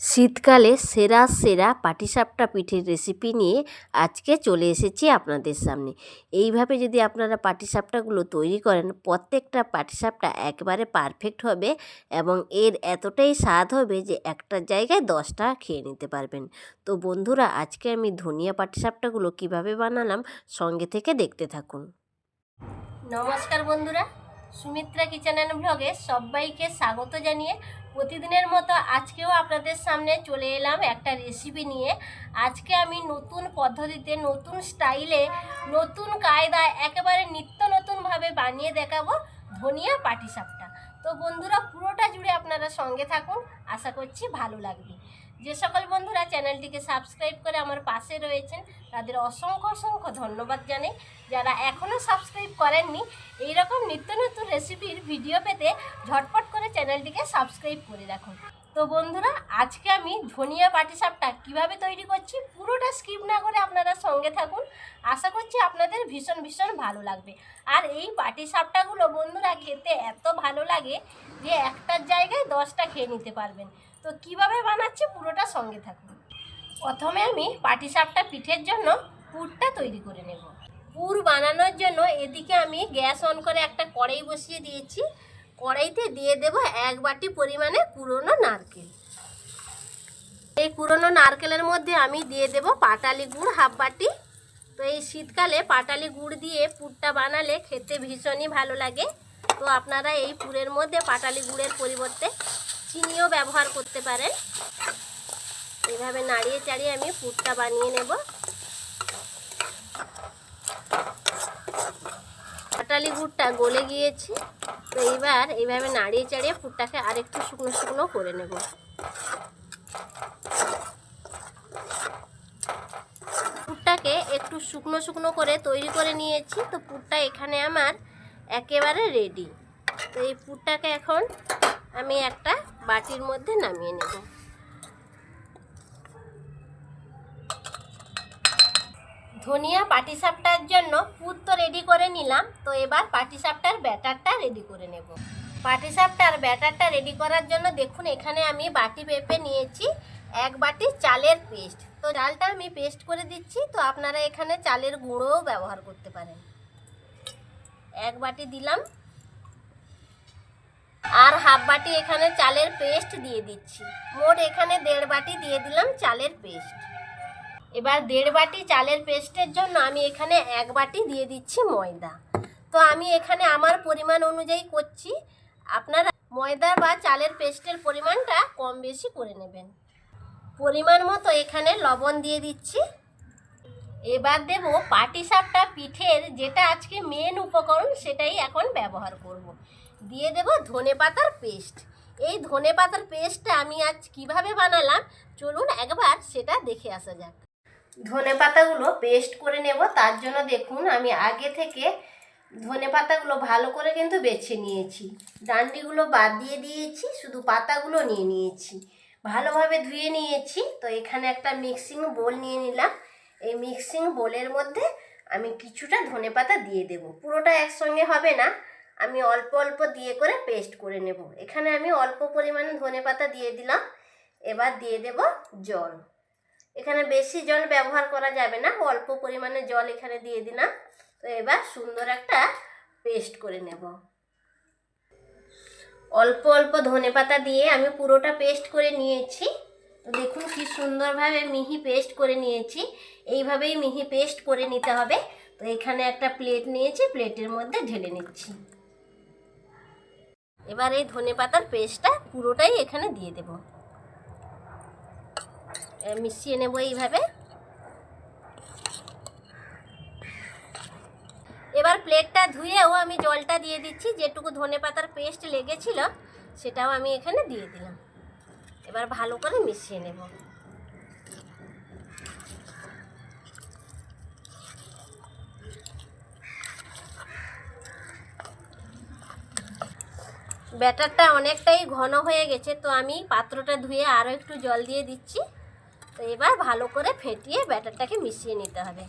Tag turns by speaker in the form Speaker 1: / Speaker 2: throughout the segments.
Speaker 1: শীতকালে সেরা সেরা পাটিসাপটা পিঠের রেসিপি নিয়ে আজকে চলে এসেছি আপনাদের সামনে। এইভাবে যদি আপনারা পাটিসাপটাগুলো তৈরি করেন, প্রত্যেকটা পাটিসাপটা একবারে পারফেক্ট হবে এবং এর এতটাই স্বাদ হবে যে একটার জায়গায় দশটা খেয়ে নিতে পারবেন। তো বন্ধুরা, আজকে আমি ধনিয়া পাটিসাপটাগুলো কীভাবে বানালাম সঙ্গে থেকে দেখতে থাকুন। নমস্কার বন্ধুরা সুমিত্রা কিচেন অ্যান্ড ব্লগে সবাইকে স্বাগত জানিয়ে প্রতিদিনের মতো আজকেও আপনাদের সামনে চলে এলাম একটা রেসিপি নিয়ে। আজকে আমি নতুন পদ্ধতিতে, নতুন স্টাইলে নতুন কায়দায় একেবারে নিত্য নতুনভাবে বানিয়ে দেখাবো ধনিয়া পাটিসাপটা। তো বন্ধুরা পুরোটা জুড়ে আপনারা সঙ্গে থাকুন, আশা করছি ভালো লাগবে। যে সকল বন্ধুরা চ্যানেলটিকে সাবস্ক্রাইব করে আমার পাশে রয়েছেন, তাদের অসংখ্য অসংখ্য ধন্যবাদ জানাই। যারা এখনও সাবস্ক্রাইব করেননি, এইরকম নিত্য নতুন রেসিপির ভিডিও পেতে ঝটপট করে চ্যানেলটিকে সাবস্ক্রাইব করে রাখুন। তো বন্ধুরা, আজকে আমি ধনিয়া পাটিসাপটা কীভাবে তৈরি করছি পুরোটা স্কিপ না করে আপনারা সঙ্গে থাকুন। আশা করছি আপনাদের ভীষণ ভীষণ ভালো লাগবে। আর এই পাটিসাপটাগুলো বন্ধুরা খেতে এত ভালো লাগে যে একটার জায়গায় দশটা খেয়ে নিতে পারবেন। তো কীভাবে বানাচ্ছি পুরোটা সঙ্গে থাকুন। প্রথমে আমি পাটিসাপটা পিঠের জন্য পুরটা তৈরি করে নেব। পুর বানানোর জন্য এদিকে আমি গ্যাস অন করে একটা কড়াই বসিয়ে দিয়েছি। কড়াইতে দিয়ে দেব এক বাটি পরিমাণে কুড়োনো নারকেল। এই কুড়োনো নারকেলের মধ্যে আমি দিয়ে দেব পাটালি গুড় হাফ বাটি। তো এই শীতকালে পাটালি গুড় দিয়ে পুরটা বানালে খেতে ভীষণই ভালো লাগে। তো আপনারা এই পুরের মধ্যে পাটালি গুড়ের পরিবর্তে চিনিও ব্যবহার করতে পারেন। এইভাবে নাড়িয়ে চাড়িয়ে আমি পুরটা বানিয়ে নেব। পাটালি গুড়টা গলে গিয়েছে। তো এইবার এইভাবে নাড়িয়ে চাড়িয়ে পুরটাকে আরেকটু শুকনো শুকনো করে নেব। পুরটাকে একটু শুকনো শুকনো করে তৈরি করে নিয়েছি। তো পুরটা এখানে আমার একেবারে রেডি তো এই পুরটাকে এখন আমি একটা বাটির মধ্যে নামিয়ে নেব। ধনিয়া পাটিসাপটার জন্য পুর তো রেডি করে নিলাম, তো এবার পাটিসাপটার ব্যাটারটা রেডি করে নেব। পাটিসাপটার ব্যাটারটা রেডি করার জন্য দেখুন, এখানে আমি বাটি পেঁপে নিয়েছি এক বাটি চালের পেস্ট। তো চালটা আমি পেস্ট করে দিচ্ছি, তো আপনারা এখানে চালের গুঁড়োও ব্যবহার করতে পারেন। এক বাটি দিলাম আর হাফ বাটি এখানে চালের পেস্ট দিয়ে দিচ্ছি। মোট এখানে দেড় বাটি দিয়ে দিলাম চালের পেস্ট। এবার দেড় বাটি চালের পেস্টের জন্য আমি এখানে এক বাটি দিয়ে দিচ্ছি ময়দা। তো আমি এখানে আমার পরিমাণ অনুযায়ী করছি। আপনারা ময়দা বা চালের পেস্টের পরিমাণটা কম বেশি করে নেবেন। পরিমাণ মতো এখানে লবণ দিয়ে দিচ্ছি। এবার দেব পাটিসাপটা পিঠের যেটা আজকে মেন উপকরণ সেটাই এখন ব্যবহার করব। দিয়ে দেব ধনে পাতার পেস্ট। এই ধনে পাতার পেস্টটা আমি আজ কীভাবে বানালাম? চলুন একবার সেটা দেখে আসা যাক। ধনে পাতাগুলো পেস্ট করে নেব, তার জন্য দেখুন আমি আগে থেকে ধনে পাতাগুলো ভালো করে কিন্তু বেছে নিয়েছি। ডান্ডিগুলো বাদ দিয়ে দিয়েছি, শুধু পাতাগুলো নিয়ে নিয়েছি। ভালোভাবে ধুয়ে নিয়েছি, তো এখানে একটা মিক্সিং বোল নিয়ে নিলাম। এই মিক্সিং বোলের মধ্যে আমি কিছুটা ধনে পাতা দিয়ে দেব। পুরোটা একসঙ্গে হবে না। আমি অল্প অল্প দিয়ে করে পেস্ট করে নেব। এখানে আমি অল্প পরিমাণে ধনে পাতা দিয়ে দিলাম। এবার দিয়ে দেব জল। এখানে বেশি জল ব্যবহার করা যাবে না, অল্প পরিমাণে জল এখানে দিয়ে দিলাম। তো এবার সুন্দর একটা পেস্ট করে নেব। অল্প অল্প ধনে পাতা দিয়ে আমি পুরোটা পেস্ট করে নিয়েছি। দেখুন কি সুন্দরভাবে মিহি পেস্ট করে নিয়েছি। এইভাবেই মিহি পেস্ট করে নিতে হবে। তো এখানে একটা প্লেট নিয়েছি প্লেটের মধ্যে ঢেলে নিচ্ছি। এবার এই ধনে পাতার পেস্টটা পুরোটাই এখানে দিয়ে দেব। মিশিয়ে নেব এইভাবে। এবার প্লেটটা ধুয়েও আমি জলটা দিয়ে দিচ্ছি, যেটুকু ধনে পাতার পেস্ট লেগেছিল, সেটাও আমি এখানে দিয়ে দিলাম। এবার ভালো করে মিশিয়ে নেব। ব্যাটারটা অনেকটাই ঘন হয়ে গেছে, তো আমি পাত্রটা ধুয়ে আরও একটু জল দিয়ে দিচ্ছি। তো এবার ভালো করে ফেটিয়ে ব্যাটারটাকে মিশিয়ে নিতে হবে।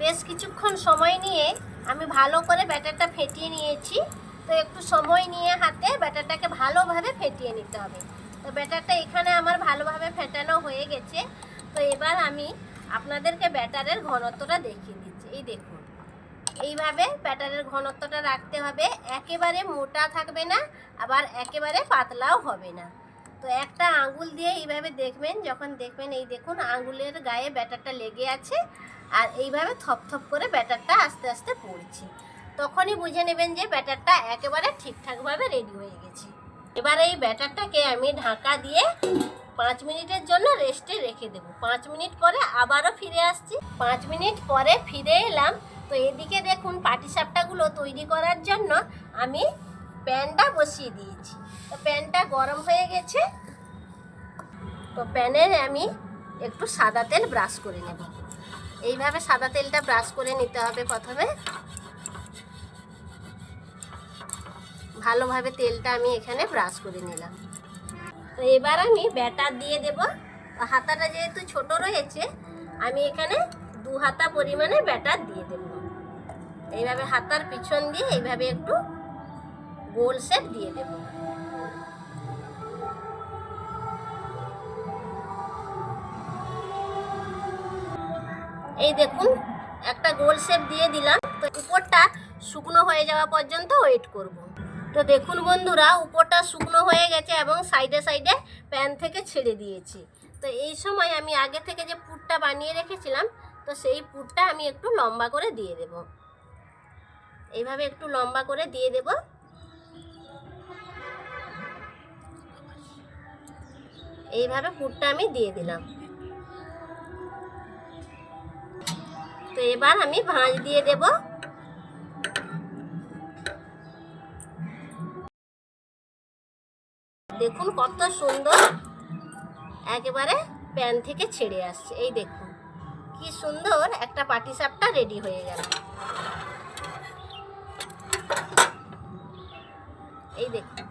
Speaker 1: বেশ কিছুক্ষণ সময় নিয়ে আমি ভালো করে ব্যাটারটা ফেটিয়ে নিয়েছি। তো একটু সময় নিয়ে হাতে ব্যাটারটাকে ভালোভাবে ফেটিয়ে নিতে হবে। তো ব্যাটারটা এখানে আমার ভালোভাবে ফেটানো হয়ে গেছে। তো এবার আমি আপনাদেরকে ব্যাটারের ঘনত্বটা দেখিয়ে দিচ্ছি। এই দেখুন। এইভাবে ব্যাটারের ঘনত্বটা রাখতে হবে। একেবারে মোটা থাকবে না, আবার একেবারে পাতলাও হবে না। তো একটা আঙ্গুল দিয়ে এইভাবে দেখবেন, যখন দেখবেন এই দেখুন আঙ্গুলের গায়ে ব্যাটারটা লেগে আছে, আর এইভাবে থপথপ করে ব্যাটারটা আস্তে আস্তে পড়ছে। তখনই বুঝে নেবেন যে ব্যাটারটা একেবারে ঠিকঠাকভাবে রেডি হয়ে গেছে। এবার এই ব্যাটারটাকে আমি ঢাকা দিয়ে পাঁচ মিনিটের জন্য রেস্টে রেখে দেব। পাঁচ মিনিট পরে আবারও ফিরে আসছি। পাঁচ মিনিট পরে ফিরে এলাম। তো এদিকে দেখুন পাটিসাপটাগুলো তৈরি করার জন্য আমি প্যানটা বসিয়ে দিয়েছি। তো প্যানটা গরম হয়ে গেছে। তো প্যানে আমি একটু সাদা তেল ব্রাশ করে নেব। এইভাবে সাদা তেলটা ব্রাশ করে নিতে হবে প্রথমে। ভালোভাবে তেলটা আমি এখানে ব্রাশ করে নিলাম। তো এবার আমি ব্যাটার দিয়ে দেব। হাতাটা যেহেতু ছোট রয়েছে, আমি এখানে দু হাতা পরিমাণে ব্যাটার দিয়ে দেব। এইভাবে হাতার পিছন দিয়ে এইভাবে একটু গোল শেপ দিয়ে দেব। এই দেখুন, একটা গোল শেপ দিয়ে দিলাম, তো উপরটা শুকনো হয়ে যাওয়া পর্যন্ত ওয়েট করব। তো দেখুন বন্ধুরা, উপরটা শুকনো হয়ে গেছে এবং সাইডে সাইডে প্যান থেকে ছেড়ে দিয়েছি। তো এই সময় আমি আগে থেকে যে পুরটা বানিয়ে রেখেছিলাম, তো সেই পুরটা আমি একটু লম্বা করে দিয়ে দেব। এইভাবে একটু লম্বা করে দিয়ে দেব। এইভাবে পুরটা আমি দিয়ে দিলাম। তো এবার আমি ভাঁজ দিয়ে দেব। দেখুন কত সুন্দর একেবারে প্যান থেকে ছেড়ে আসছে। এই দেখুন, কি সুন্দর একটা পাটিসাপটা রেডি হয়ে গেল। এই দেখুন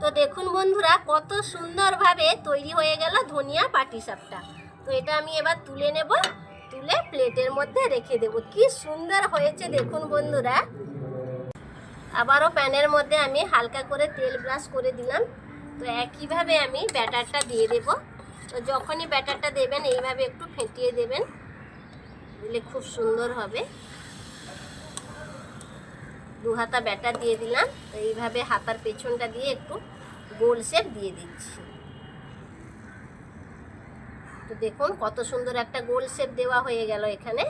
Speaker 1: তো দেখুন বন্ধুরা, কত সুন্দরভাবে তৈরি হয়ে গেল ধনিয়া পাটিসাপটা। তো এটা আমি এবার তুলে নেব। তুলে প্লেটের মধ্যে রেখে দেব। কি সুন্দর হয়েছে দেখুন বন্ধুরা। আবারও প্যানের মধ্যে আমি হালকা করে তেল ব্রাশ করে দিলাম। তো একইভাবে আমি ব্যাটারটা দিয়ে দেব। তো যখনই ব্যাটারটা দেবেন, এইভাবে একটু ফেটিয়ে দেবেন। দিলে খুব সুন্দর হবে। দু হাতা ব্যাটার দিয়ে দিলাম। তো এইভাবে হাতার পেছনটা দিয়ে একটু গোল শেপ দিয়ে দিচ্ছি। তো দেখুন কত সুন্দর একটা গোল শেপ দেওয়া হয়ে গেল এখানে।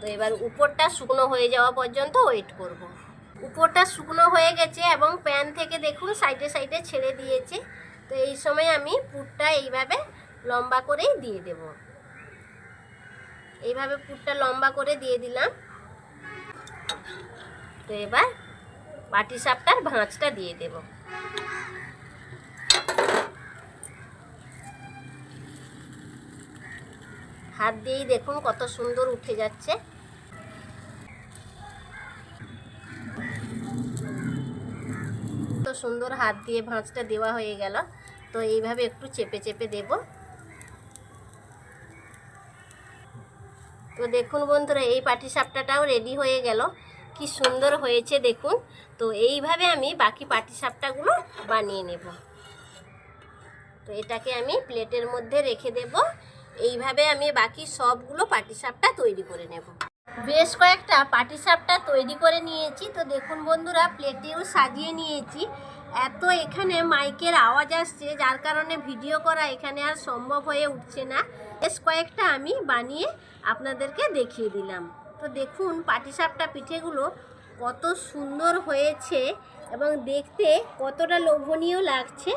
Speaker 1: তো এবার উপরটা শুকনো হয়ে যাওয়া পর্যন্ত ওয়েট করব। উপরটা শুকনো হয়ে গেছে এবং প্যান থেকে দেখুন সাইডে সাইডে ছেড়ে দিয়েছে। তো এই সময় আমি পুরটা এইভাবে লম্বা করেই দিয়ে দেব। এইভাবে পুরটা লম্বা করে দিয়ে দিলাম। তো এবার পাটি সাপটার ভাঁজটা দিয়ে দেব। হাত দিয়েই দেখুন কত সুন্দর উঠে যাচ্ছে। কত সুন্দর হাত দিয়ে ভাঁজটা দেওয়া হয়ে গেল। তো এইভাবে একটু চেপে চেপে দেব। তো দেখুন বন্ধুরা, এই পাটি সাপটাটাও রেডি হয়ে গেল। কি সুন্দর হয়েছে দেখুন। তো এইভাবে আমি বাকি পাটি সাপটাগুলো বানিয়ে নেব। তো এটাকে আমি প্লেটের মধ্যে রেখে দেব। এইভাবে আমি বাকি সবগুলো পাটিসাপটা তৈরি করে নেব। বেশ কয়েকটা পাটিসাপটা তৈরি করে নিয়েছি। তো দেখুন বন্ধুরা, প্লেটেও সাজিয়ে নিয়েছি। এত এখানে মাইকের আওয়াজ আসছে, যার কারণে ভিডিও করা এখানে আর সম্ভব হয়ে উঠছে না। বেশ কয়েকটা আমি বানিয়ে আপনাদেরকে দেখিয়ে দিলাম। তো দেখুন পাটিসাপটা পিঠেগুলো কত সুন্দর হয়েছে এবং দেখতে কতটা লোভনীয় লাগছে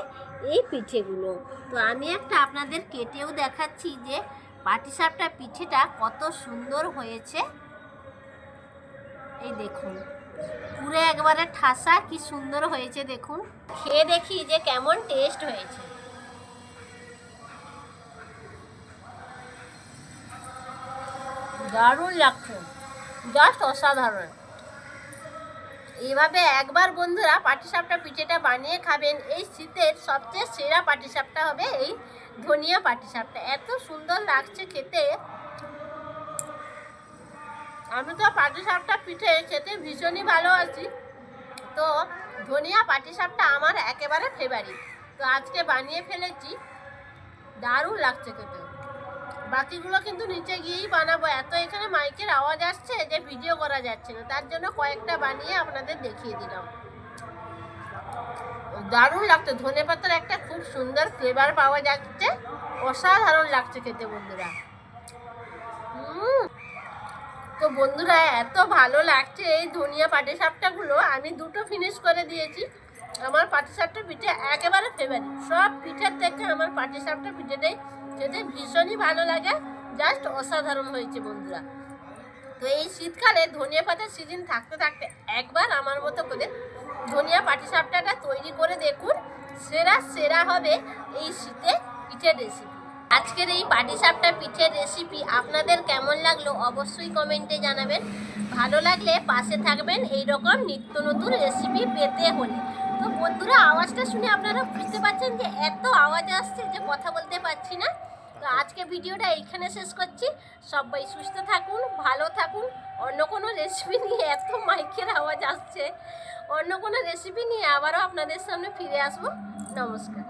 Speaker 1: এই পিঠেগুলো। তো আমি একটা আপনাদের কেটেও দেখাচ্ছি যে পাটিসাপটা পিঠেটা কত সুন্দর হয়েছে। এই দেখুন, পুরো একবারে ঠাসা কি সুন্দর হয়েছে দেখুন। খেয়ে দেখি যে কেমন টেস্ট হয়েছে। দারুণ লাগছে। জাস্ট অসাধারণ। এইভাবে একবার বন্ধুরা পাটিসাপটা পিঠেটা বানিয়ে খাবেন, এই শীতের সবচেয়ে সেরা পাটিসাপটা হবে এই ধনিয়া পাটিসাপটা। এত সুন্দর লাগছে খেতে। আমি তো পাটিসাপটা পিঠে খেতে ভীষণই ভালোবাসি। তো
Speaker 2: তো ধনিয়া পাটিসাপটা আমার একেবারে ফেভারিট তো আজকে বানিয়ে ফেলেছি। দারুণ লাগছে খেতে। বাকিগুলো কিন্তু নিচে গিয়েই বানাবো। এত এখানে মাইকের আওয়াজ আসছে যে ভিডিও করা যাচ্ছে না। তার জন্য কয়েকটা বানিয়ে আপনাদের দেখিয়ে দিলাম। দারুণ লাগছে। ধনে পাতার একটা খুব সুন্দর ফ্লেভার পাওয়া যাচ্ছে। অসাধারণ লাগছে খেতে বন্ধুরা। তো বন্ধুরা, এত ভালো লাগছে এই ধনিয়া পাটি পাটিসাপটাগুলো আমি দুটো ফিনিশ করে দিয়েছি। আমার পাটিসাপটা পিঠে একেবারে ফেভারিট সব পিঠের থেকে আমার পাটিসাপটা পিঠেটাই খেতে ভীষণই ভালো লাগে। জাস্ট অসাধারণ হয়েছে বন্ধুরা। তো এই শীতকালে ধনিয়া পাতার সিজন থাকতে থাকতে একবার আমার মতো করে ধনিয়া পাটিসাপটাটা তৈরি করে দেখুন। সেরা সেরা হবে এই শীতে পিঠের রেসিপি আজকের এই পাটিসাপটা পিঠের রেসিপি আপনাদের কেমন লাগল অবশ্যই কমেন্টে জানাবেন। ভালো লাগলে পাশে থাকবেন এই রকম নিত্য নতুন রেসিপি পেতে হলে। তো বন্ধুরা, আওয়াজটা শুনে আপনারা বুঝতে পারছেন যে এত আওয়াজ আসছে যে কথা বলতে পারছি না। তো আজকে ভিডিওটা এইখানে শেষ করছি। সবাই সুস্থ থাকুন, ভালো থাকুন। অন্য কোনো রেসিপি নিয়ে এত মাইকের আওয়াজ আসছে। অন্য কোনো রেসিপি নিয়ে আবারও আপনাদের সামনে ফিরে আসব। নমস্কার।